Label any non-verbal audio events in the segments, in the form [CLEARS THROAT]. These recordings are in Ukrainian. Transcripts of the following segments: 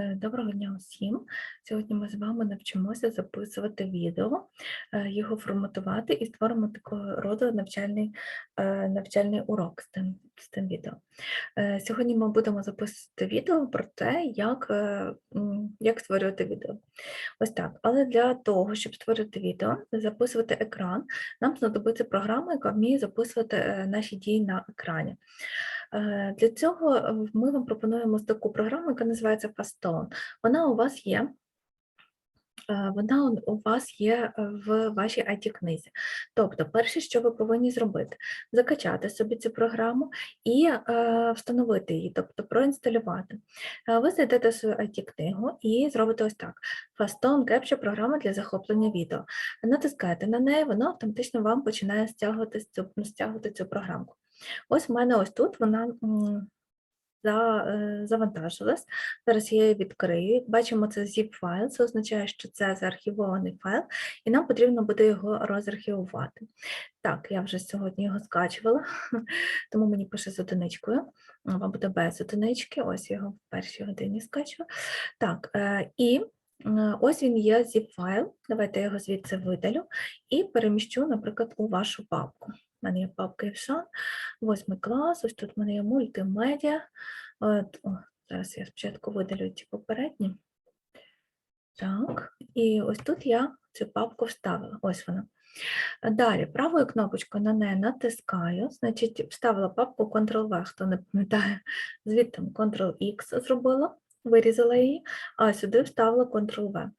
Е, Доброго дня усім. Сьогодні ми з вами навчимося записувати відео, е, його форматувати і створимо такого роду навчальний, е, навчальний урок з тим, з тим відео. Сьогодні ми будемо записувати відео про те, як, як створювати відео. Ось так. Але для того, щоб створити відео, записувати екран, нам знадобиться програма, яка вміє записувати наші дії на екрані. Е, Для цього е, ми вам пропонуємо таку програму, яка називається Fastone. Вона у вас є. е, Вона у- вас є в вашій it книзі. Тобто, перше, що ви повинні зробити, закачати собі цю програму і встановити її, тобто проінсталювати. Ви зайдете в свою it книгу і зробите ось так: Fastone Capture програма для захоплення відео. Натискаєте на неї, воно автоматично вам починає стягувати цю, стягувати цю програмку. Ось в мене ось тут вона е, завантажилась. Зараз я її відкрию. Бачимо, це zip файл, це означає, що це заархівований файл, і нам потрібно буде його розархівувати. Так, я вже сьогодні його скачувала, [LAUGHS] тому мені пише з одиничкою. Вам буде без одинички. Ось його в першій годині скачую. Так, е, і ось він є zip файл. Давайте я його звідси видалю і переміщу, наприклад, у вашу папку. У мене є папка Івшан, восьмий клас, ось тут в мене є мультимедіа. От, о, зараз я спочатку видалю ті попередні. Так, і ось тут я цю папку вставила. Ось вона. Далі, правою кнопочкою на неї натискаю, значить, вставила папку Ctrl-V, хто не пам'ятає, звідти Ctrl-X зробила, вирізала її, а сюди вставила Ctrl-V.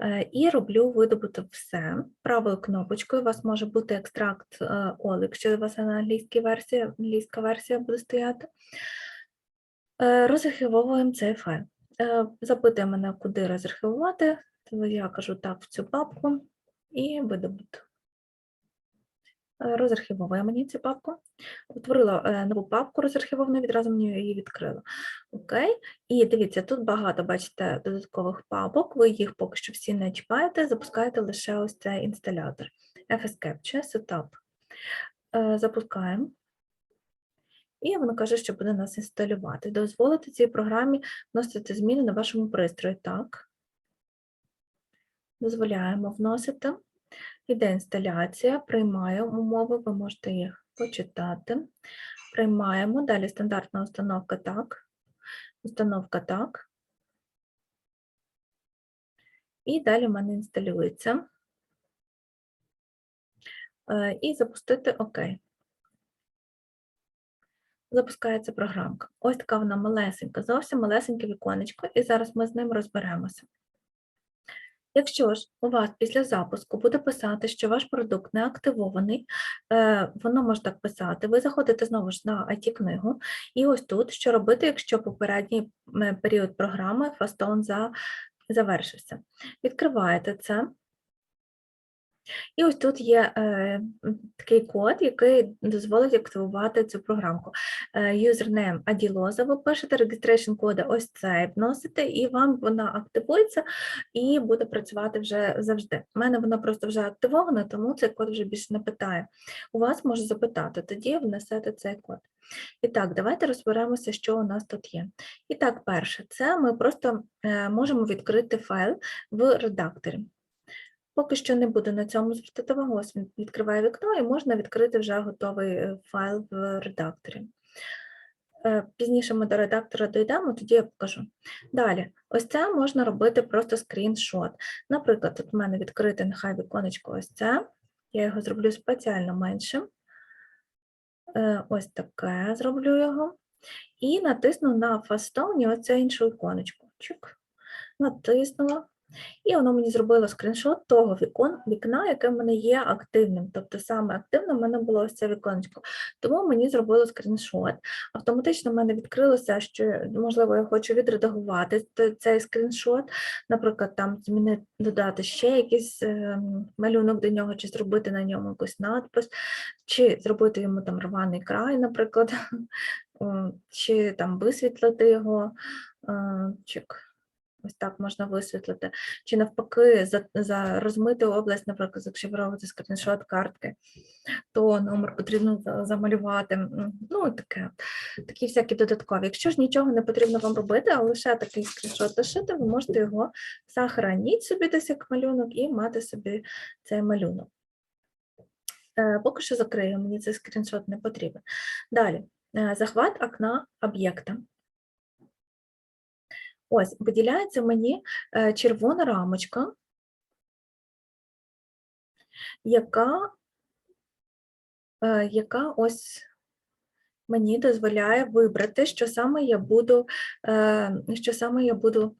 Е, І роблю видобуток все. Правою кнопочкою у вас може бути екстракт е, якщо у вас на англійській версії, англійська версія буде стояти. Е, Розархівовуємо цей файл. Запитує мене, куди розархівувати, я кажу так в цю папку і видобуток. Е, Розархівовує мені цю папку. Утворила е, нову папку розархівовану, відразу мені її відкрила. Окей. І дивіться, тут багато, бачите, додаткових папок, ви їх поки що всі не чіпаєте, запускаєте лише ось цей інсталятор. FS Capture Setup. Е, Запускаємо. І воно каже, що буде нас інсталювати. Дозволити цій програмі вносити зміни на вашому пристрої. Так. Дозволяємо вносити. Іде інсталяція, приймаю умови, ви можете їх почитати. Приймаємо. Далі стандартна установка так. Установка так. І далі в мене інсталюється. Е, І запустити ОК. Запускається програмка. Ось така вона малесенька, зовсім малесеньке віконечко, і зараз ми з ним розберемося. Якщо ж у вас після запуску буде писати, що ваш продукт не активований, е, воно може так писати, ви заходите знову ж на IT-книгу, і ось тут, що робити, якщо попередній період програми Фастон за, завершився. Відкриваєте це. І ось тут є е, такий код, який дозволить активувати цю програмку. Е, Username Аділоза, ви пишете registration коди, ось цей вносите, і вам вона активується і буде працювати вже завжди. У мене вона просто вже активована, тому цей код вже більше не питає. У вас може запитати, тоді внесете цей код. І так, давайте розберемося, що у нас тут є. І так, перше, це ми просто е, можемо відкрити файл в редакторі. Поки що не буду на цьому звертати увагу, ось він відкриває вікно і можна відкрити вже готовий е, файл в редакторі. Е, Пізніше ми до редактора дійдемо, тоді я покажу. Далі, ось це можна робити просто скріншот. Наприклад, тут в мене відкрите нехай віконечко ось це. Я його зроблю спеціально меншим. Е, Ось таке зроблю його. І натисну на фастоні оце іншу іконочку. Чик. Натиснула. І воно мені зробило скріншот того вікон, вікна, яке в мене є активним. Тобто саме активним в мене було ось це віконечко. Тому мені зробило скріншот. Автоматично в мене відкрилося, що, можливо, я хочу відредагувати цей скріншот, наприклад, там змінити, додати ще якийсь ем, малюнок до нього, чи зробити на ньому якийсь надпис, чи зробити йому там рваний край, наприклад, [LAUGHS] чи там висвітлити його. е, Чик. Ось так можна висвітлити. Чи навпаки, за, за розмиту область, наприклад, якщо ви робите скріншот картки, то номер потрібно замалювати. Ну, таке, такі всякі додаткові. Якщо ж нічого не потрібно вам робити, а лише такий скріншот лишити, ви можете його сохраніть собі десь як малюнок і мати собі цей малюнок. Е, Поки що закрию, мені цей скріншот не потрібен. Далі, е, захват окна об'єкта. Ось, виділяється мені е, червона рамочка, яка, е, яка ось мені дозволяє вибрати, що саме я буду, е, що саме я буду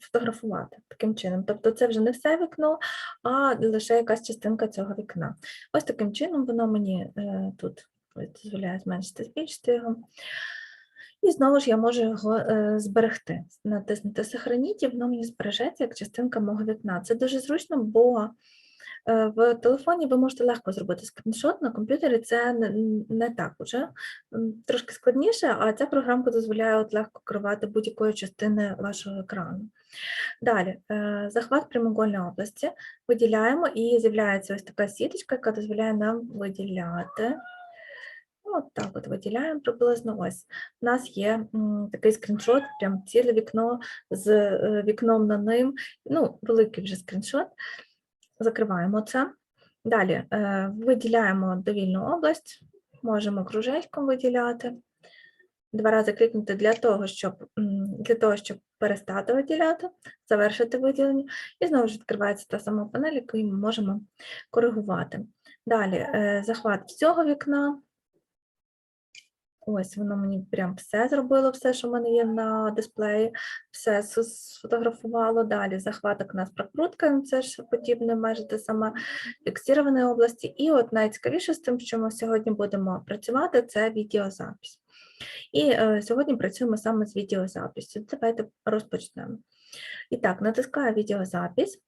фотографувати таким чином. Тобто це вже не все вікно, а лише якась частинка цього вікна. Ось таким чином воно мені тут дозволяє зменшити, збільшити його. І знову ж я можу його е, зберегти. Натиснути Сохраніть, і воно мені збережеться як частинка мого вікна. Це дуже зручно, бо е, в телефоні ви можете легко зробити скріншот, на комп'ютері це не, так уже. Трошки складніше, а ця програмка дозволяє от легко керувати будь-якою частиною вашого екрану. Далі, е, захват прямоугольної області. Виділяємо і з'являється ось така сіточка, яка дозволяє нам виділяти. От так от виділяємо приблизно ось. У нас є такий скріншот, прям ціле вікно з е, вікном на ним. Ну, великий вже скріншот. Закриваємо це. Далі е, виділяємо довільну область, можемо кружечком виділяти. Два рази клікнути для того, щоб, для того, щоб перестати виділяти, завершити виділення. І знову ж відкривається та сама панель, яку ми можемо коригувати. Далі е, захват всього вікна. Ось воно мені прям все зробило, все, що в мене є на дисплеї, все сфотографувало. Далі захваток нас прокруткою, це ж подібне майже те саме фіксованої області. І от найцікавіше з тим, що ми сьогодні будемо працювати, це відеозапис. І е, сьогодні працюємо саме з відеозаписю. Давайте розпочнемо. І так, натискаю відеозапис.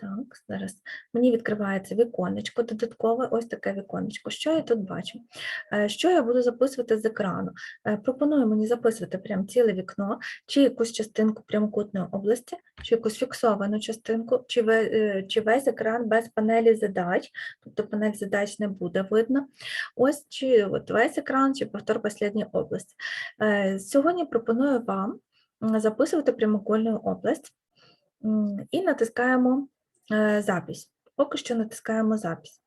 Так, зараз мені відкривається віконечко, додаткове ось таке віконечко. Що я тут бачу? Е, Що я буду записувати з екрану? Е, Пропоную мені записувати прям ціле вікно, чи якусь частинку прямокутної області, чи якусь фіксовану частинку, чи, е, чи весь екран без панелі задач, тобто панель задач не буде видно. Ось чи от весь екран, чи повтор послідньої області. Сьогодні пропоную вам записувати прямокутну область і натискаємо запись. Поки що натискаємо запись.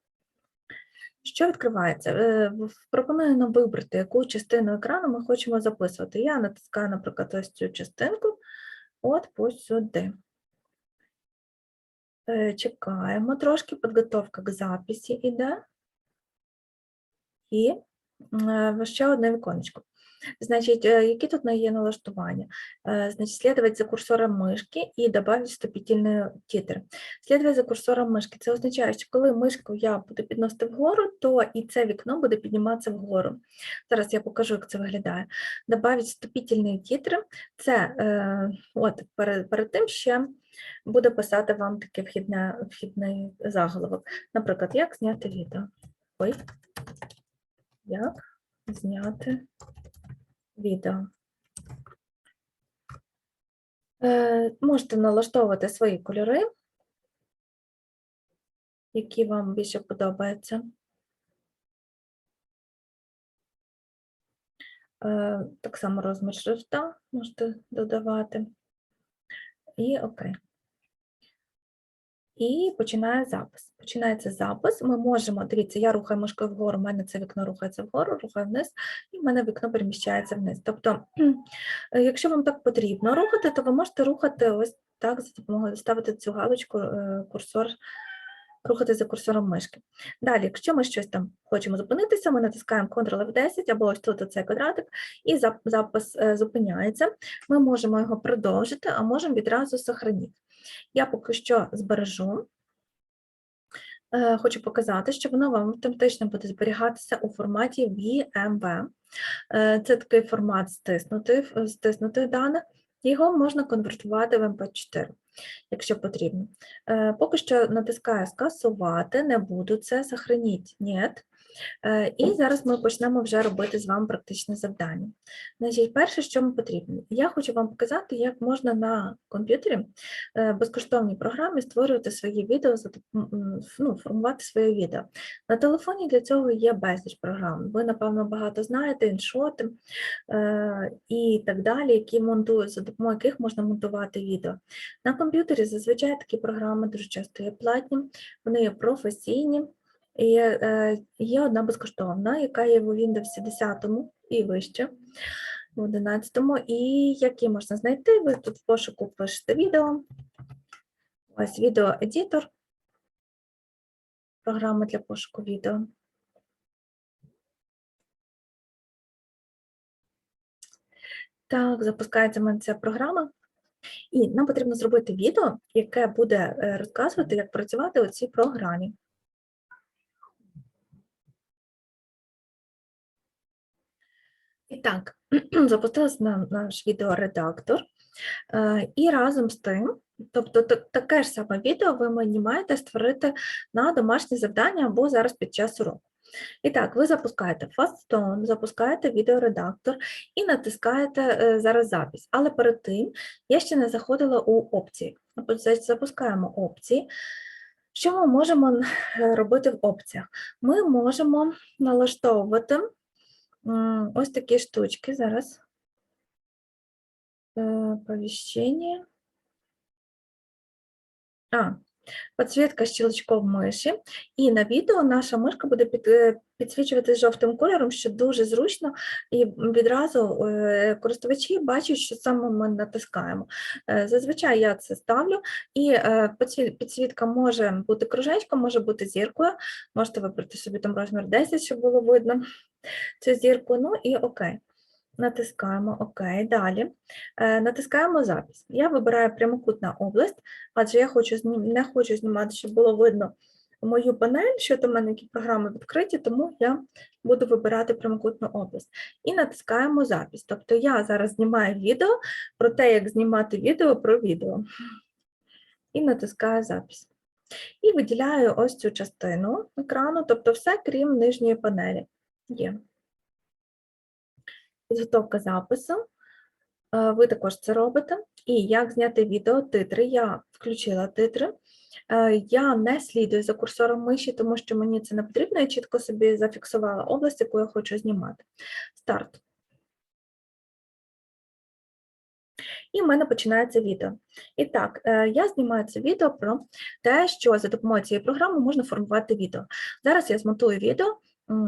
Що відкривається? Е, Пропоную нам вибрати, яку частину екрану ми хочемо записувати. Я натискаю, наприклад, ось цю частинку, от по сюди. Е, Чекаємо трошки, підготовка к записі іде. І е, ще одне віконечко. Значить, які тут є налаштування? Е, Значит, следовать за курсором мишки і добавить вступительний титр. Следовать за курсором мишки. Це означає, що коли мишку я буду підносити вгору, то і це вікно буде підніматися вгору. Зараз я покажу, як це виглядає. Добавить вступительний титр. Це е, от перед, перед тим ще буде писати вам таке вхідне, вхідний заголовок. Наприклад, як зняти відео. Ой. Як зняти відео. Е, можете налаштовувати свої кольори, які вам більше подобаються. Е, так само розмір шрифта можете додавати. І окей. І починає запис. Починається запис. Ми можемо, дивіться, я рухаю мишкою вгору, у мене це вікно рухається вгору, рухаю вниз, і в мене вікно переміщається вниз. Тобто, [CLEARS THROAT] е, якщо вам так потрібно рухати, то ви можете рухати ось так, за допомогою ставити цю галочку, е, курсор, рухати за курсором мишки. Далі, якщо ми щось там хочемо зупинитися, ми натискаємо Ctrl F10 або ось тут оцей квадратик, і запис е, зупиняється. Ми можемо його продовжити, а можемо відразу сохранити. Я поки що збережу. Е, Хочу показати, що воно вам автоматично буде зберігатися у форматі VMW. Е, Це такий формат стиснутих, стиснутих даних. Його можна конвертувати в MP4. якщо потрібно. Е, Поки що натискаю скасувати, не буду це, сохраніть, ні. Е, І зараз ми почнемо вже робити з вами практичне завдання. Значить, перше, що ми потрібно, я хочу вам показати, як можна на комп'ютері е, безкоштовній програмі створювати свої відео, ну, формувати своє відео. На телефоні для цього є безліч програм. Ви, напевно, багато знаєте, іншоти е, і так далі, які монтують, за допомогою яких можна монтувати відео. На комп'ютері зазвичай такі програми дуже часто є платні, вони є професійні. І е, є одна безкоштовна, яка є у Windows 10 і вище, в 11, і які можна знайти. Ви тут в пошуку пишете відео. Ось відеоедітор, програма для пошуку відео. Так, запускається в мене ця програма. І нам потрібно зробити відео, яке буде е, розказувати, як працювати у цій програмі. Так, [CLEARS THROAT] запустилась на наш відеоредактор. Е, І разом з тим, тобто таке ж саме відео ви мені маєте створити на домашнє завдання або зараз під час уроку. І так, ви запускаєте Faststone, запускаєте відеоредактор і натискаєте е, зараз запис. Але перед тим я ще не заходила у опції. Запускаємо опції. Що ми можемо е, робити в опціях? Ми можемо налаштовувати ось такі штучки зараз. Повіщення. А, підсвітка щелчком миші. І на відео наша мишка буде під, е, підсвічувати жовтим кольором, що дуже зручно, і відразу е, користувачі бачать, що саме ми натискаємо. Е, Зазвичай я це ставлю, і підсвітка може бути кружечком, може бути зіркою. Можете вибрати собі там розмір 10, щоб було видно [LAUGHS] цю зірку. Ну і окей. Натискаємо ОК. Далі е, натискаємо запис. Я вибираю прямокутна область, адже я хочу не хочу знімати, щоб було видно мою панель, що в мене які програми відкриті, тому я буду вибирати прямокутну область. І натискаємо запис. Тобто я зараз знімаю відео про те, як знімати відео про відео. І натискаю запис. І виділяю ось цю частину екрану, тобто все крім нижньої панелі. Є підготовка запису. Е, Ви також це робите. І як зняти відео титри? Я включила титри. Е, Я не слідую за курсором миші, тому що мені це не потрібно. Я чітко собі зафіксувала область, яку я хочу знімати. Старт. І в мене починається відео. І так, е, я знімаю це відео про те, що за допомогою цієї програми можна формувати відео. Зараз я змонтую відео,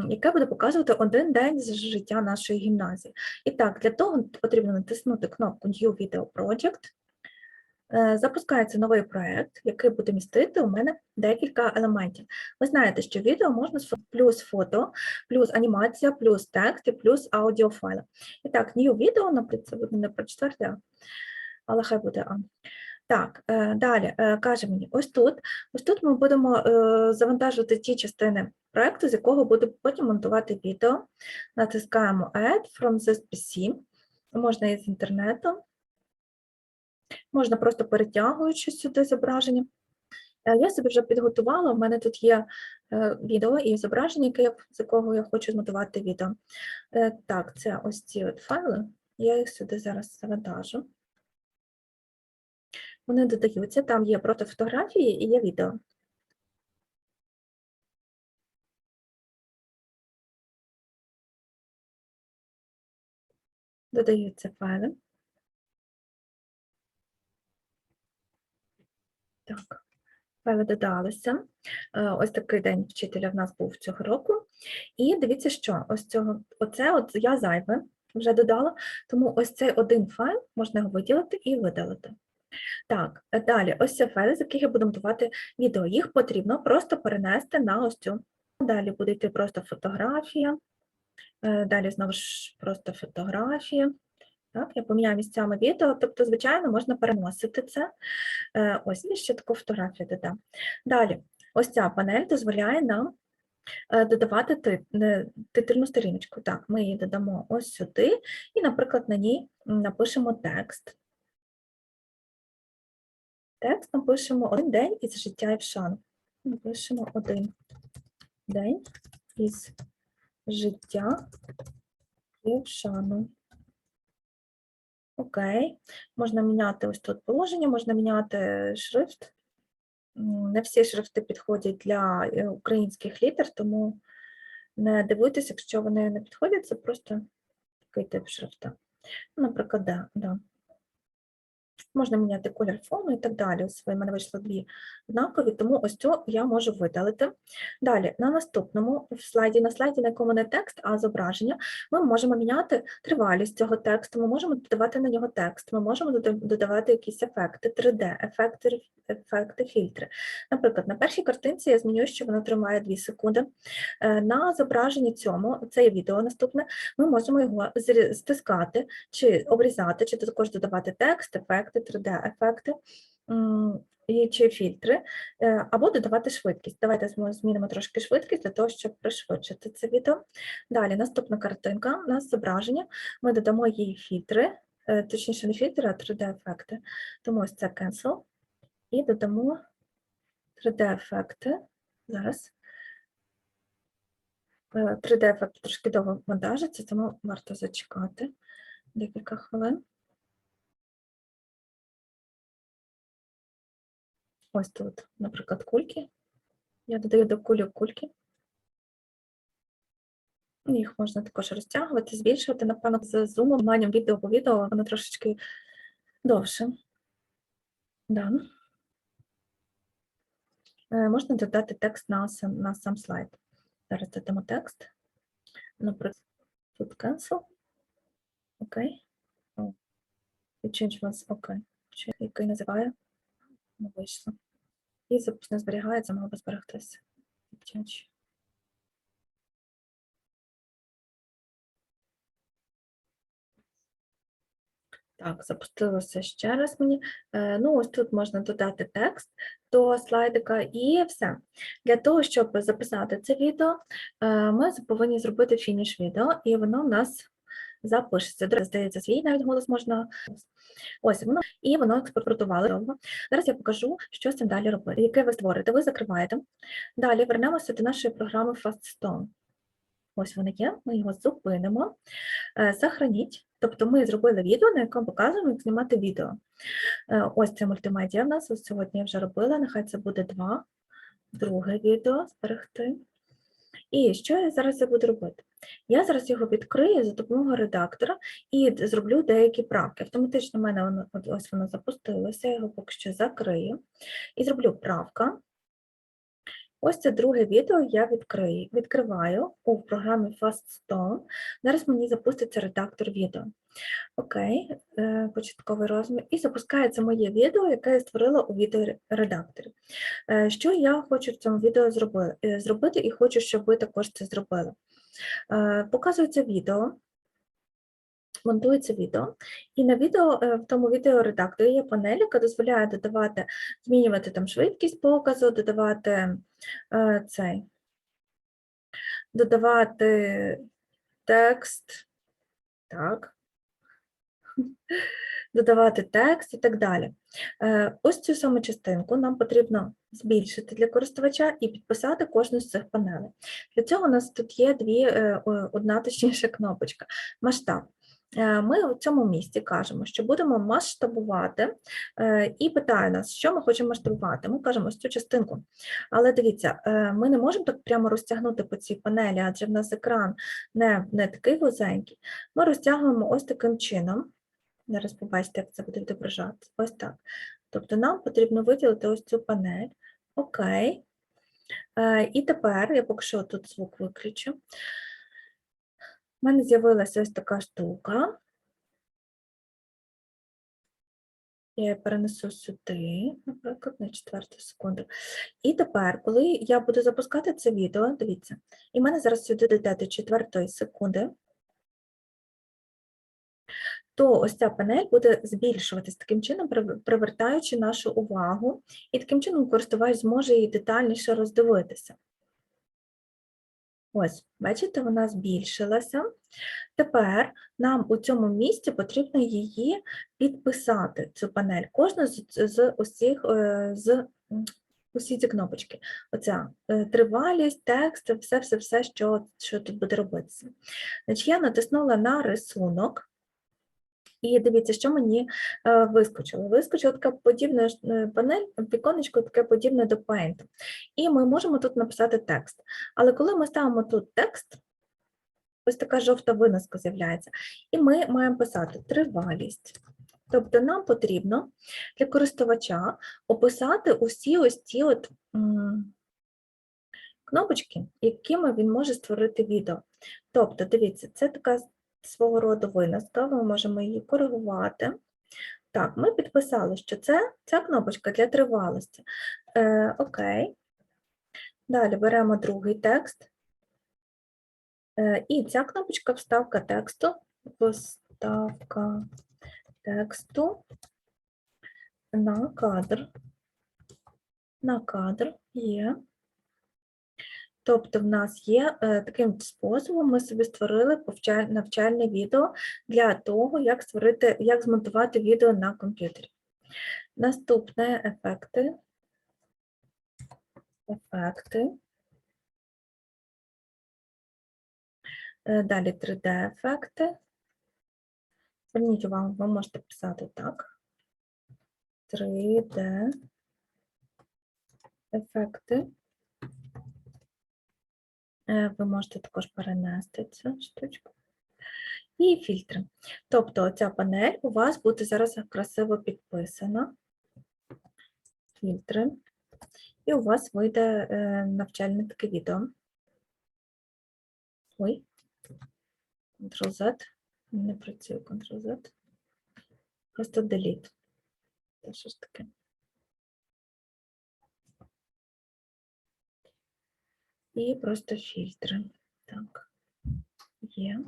яке буде показувати один день з життя нашої гімназії. І так, для того потрібно натиснути кнопку New Video Project. Е, Запускається новий проект, який буде містити у мене декілька елементів. Ви знаєте, що відео можна плюс фото, плюс анімація, плюс текст і плюс аудіофайли. І так, new video, наприклад, це буде не про четверте, але хай буде А. Так, е, далі е, каже мені, ось тут, ось тут ми будемо е, завантажувати ті частини проекту, з якого буду потім монтувати відео. Натискаємо Add from this PC, можна із інтернету, можна просто перетягуючи сюди зображення. Я собі вже підготувала, у мене тут є відео і зображення, з якого я хочу змонтувати відео. Так, це ось ці от файли, я їх сюди зараз завантажу. Вони додаються, там є просто фотографії і є відео. Додаються файли. Так, файли додалися. Е, Ось такий день вчителя в нас був цього року. І дивіться, що ось цього, оце от я зайве вже додала, тому ось цей один файл можна його виділити і видалити. Так, е, далі, ось це файли, з яких я буду монтувати відео. Їх потрібно просто перенести на ось цю. Далі буде йти просто фотографія. Е, Далі знову ж просто фотографія. Так, я поміняю місцями відео, тобто, звичайно, можна переносити це. Е, Ось ще таку фотографію додам. Далі, ось ця панель дозволяє нам додавати титульну сторіночку. Так, ми її додамо ось сюди, і, наприклад, на ній напишемо текст. Текст, напишемо один день із життя Івшан. Напишемо один день із життя Євшану. Окей. Можна міняти ось тут положення, можна міняти шрифт. Не всі шрифти підходять для е, українських літер, тому не дивуйтесь, якщо вони не підходять, це просто такий тип шрифта. Наприклад, да, да. Можна міняти колір фону і так далі. Ось в мене вийшло дві однакові, тому ось цю я можу видалити. Далі, на наступному слайді, на слайді, на якому не текст, а зображення, ми можемо міняти тривалість цього тексту, ми можемо додавати на нього текст, ми можемо додавати якісь ефекти, 3D, ефекти, ефекти, фільтри. Наприклад, на першій картинці я змінюю, що воно тримає 2 секунди. Е, На зображенні цьому, це є відео наступне, ми можемо його стискати чи обрізати, чи також додавати текст, ефекти, 3D-ефекти і чи фільтри, е, або додавати швидкість. Давайте змінимо трошки швидкість для того, щоб пришвидшити це відео. Далі, наступна картинка, у нас зображення. Ми додамо їй фільтри, е, точніше, не фільтри, а 3D-ефекти. Тому ось це cancel. І додамо 3D-ефекти. Зараз. 3D-ефект трошки довго вантажиться, тому варто зачекати декілька хвилин. Ось тут, наприклад, кульки. Я додаю до кульок кульки. Їх можна також розтягувати, збільшувати. Напевно, з зумуванням відео по відео воно трошечки довше. Да. Е, Можна додати текст на сам, на сам слайд. Зараз додамо текст. Наприклад, тут cancel. Окей. І change was окей. Який називає? Не вийшло. І запис не зберігається, мало би зберегтися. Так, запустилося ще раз мені. Е, Ну, ось тут можна додати текст до слайдика і все. Для того, щоб записати це відео, е, ми повинні зробити фініш відео, і воно в нас запишеться. Здається, свій навіть голос можна. Ось воно, і воно експортували довго. Зараз я покажу, що з цим далі робити. Яке ви створите, ви закриваєте. Далі вернемося до нашої програми FastStone. Ось воно є, ми його зупинимо. Е, Сохраніть. Тобто ми зробили відео, на якому показуємо, як знімати відео. Е, Ось це мультимедіа в нас. Ось сьогодні я вже робила, нехай це буде два. Друге відео зберегти. І що я зараз буду робити? Я зараз його відкрию за допомогою редактора і зроблю деякі правки. Автоматично в мене воно, ось воно запустилося, я його поки що закрию і зроблю правка. Ось це друге відео я відкрию, відкриваю у програмі FastStone. Зараз мені запуститься редактор відео. Окей, е, початковий розмір. І запускається моє відео, яке я створила у відеоредакторі. Е, Що я хочу в цьому відео е, зробити, і хочу, щоб ви також це зробили. Е, Показується відео, монтується відео, і на відео, е, в тому відеоредакторі є панель, яка дозволяє додавати, змінювати там швидкість показу, додавати е, цей, додавати текст, так, додавати текст і так далі. Е, Ось цю саму частинку нам потрібно збільшити для користувача і підписати кожну з цих панелей. Для цього у нас тут є дві, е, одна точніше кнопочка масштаб. Е, Ми в цьому місці кажемо, що будемо масштабувати, і питає нас, що ми хочемо масштабувати. Ми кажемо ось цю частинку. Але дивіться, ми не можемо так прямо розтягнути по цій панелі, адже в нас екран не, не такий вузенький. Ми розтягуємо ось таким чином. Зараз побачите, як це буде відображати. Ось так. Тобто нам потрібно виділити ось цю панель. Окей. Е, І тепер я поки що тут звук виключу. У мене з'явилася ось така штука. Я її перенесу сюди, наприклад, на четверту секунду. І тепер, коли я буду запускати це відео, дивіться, і в мене зараз сюди дійде до четвертої секунди, то ось ця панель буде збільшуватись таким чином, привертаючи нашу увагу, і таким чином користувач зможе її детальніше роздивитися. Ось, бачите, вона збільшилася. Тепер нам у цьому місці потрібно її підписати, цю панель. Кожна з, з усіх е, з усі ці кнопочки. Оця е, тривалість, текст, все, все, все, що, що тут буде робитися. Значить, я натиснула на рисунок. І дивіться, що мені е, вискочило. Вискочила така подібна е, панель, віконечко таке подібне до Paint. І ми можемо тут написати текст. Але коли ми ставимо тут текст, ось така жовта виноска з'являється, і ми маємо писати тривалість. Тобто нам потрібно для користувача описати усі ось ці от кнопочки, якими він може створити відео. Тобто, дивіться, це така свого роду виноска, ми можемо її коригувати. Так, ми підписали, що це ця кнопочка для тривалості. Е, окей. Далі беремо другий текст. Е, і ця кнопочка вставка тексту. Вставка тексту на кадр. На кадр є. Тобто в нас є е, таким способом, ми собі створили навчальне відео для того, як створити, як змонтувати відео на комп'ютері. Наступне ефекти. Ефекти. Е, Далі 3D-ефекти. Зверніть увагу, ви можете писати так. 3D ефекти. Е, Ви можете також перенести цю штучку. І фільтри. Тобто ця панель у вас буде зараз красиво підписана. Фільтри. І у вас вийде е, навчальне таке відео. Ой. Ctrl-Z. Не працює Ctrl-Z. Просто Delete. Це що ж таке? І просто фільтри. Так, є.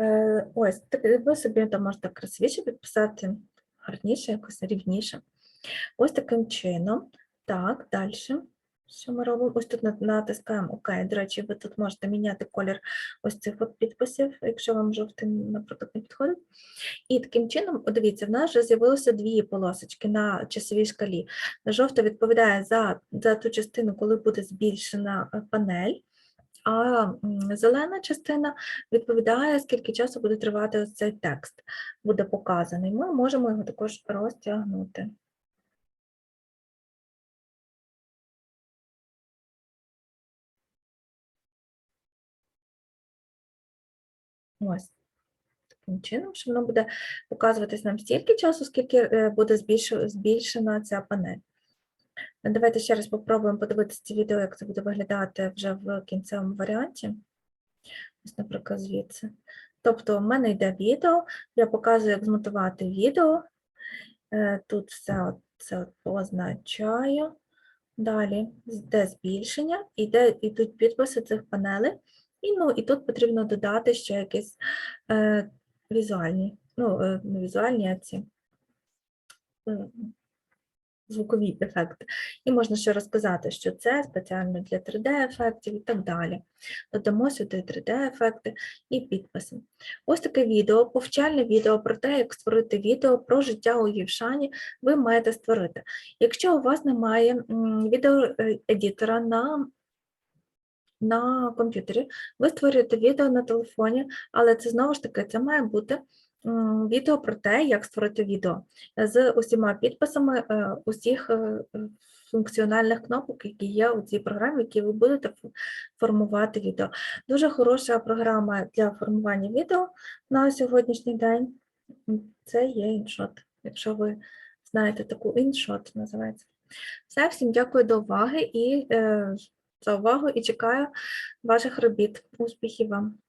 Е, ось, так, ви собі там можете красивіше підписати, гарніше, якось рівніше. Ось таким чином. Так, далі. Що ми робимо? Ось тут натискаємо ОК. До речі, ви тут можете міняти колір ось цих от підписів, якщо вам жовтий, наприклад, не підходить. І таким чином, дивіться, в нас вже з'явилося дві полосочки на часовій шкалі. Жовта відповідає за, за ту частину, коли буде збільшена е, панель, а зелена частина відповідає, скільки часу буде тривати ось цей текст, буде показаний. Ми можемо його також розтягнути. Ось. Таким чином, що воно буде показуватись нам стільки часу, скільки е, буде збільшена ця панель. Ну, Давайте ще раз попробуємо подивитися це відео, як це буде виглядати вже в кінцевому варіанті. Ось, наприклад, звідси. Тобто, в мене йде відео, я показую, як змонтувати відео. Е, Тут все це позначаю. Далі йде збільшення, іде, йдуть підписи цих панелей. І, ну, і тут потрібно додати ще якісь е, візуальні, ну, е, не візуальні, а ці е, звукові ефекти. І можна ще розказати, що це спеціально для 3D-ефектів і так далі. Додамо сюди 3D-ефекти і підписи. Ось таке відео, повчальне відео про те, як створити відео про життя у Євшані, ви маєте створити. Якщо у вас немає відеоедітора на на комп'ютері, ви створюєте відео на телефоні, але це знову ж таки це має бути відео про те, як створити відео з усіма підписами е, усіх е, е, функціональних кнопок, які є у цій програмі, які ви будете формувати відео. Дуже хороша програма для формування відео на сьогоднішній день. Це є іншот. Якщо ви знаєте таку іншот, називається. Все, всім дякую до уваги і е, за увагу і чекаю ваших робіт. Успіхів вам!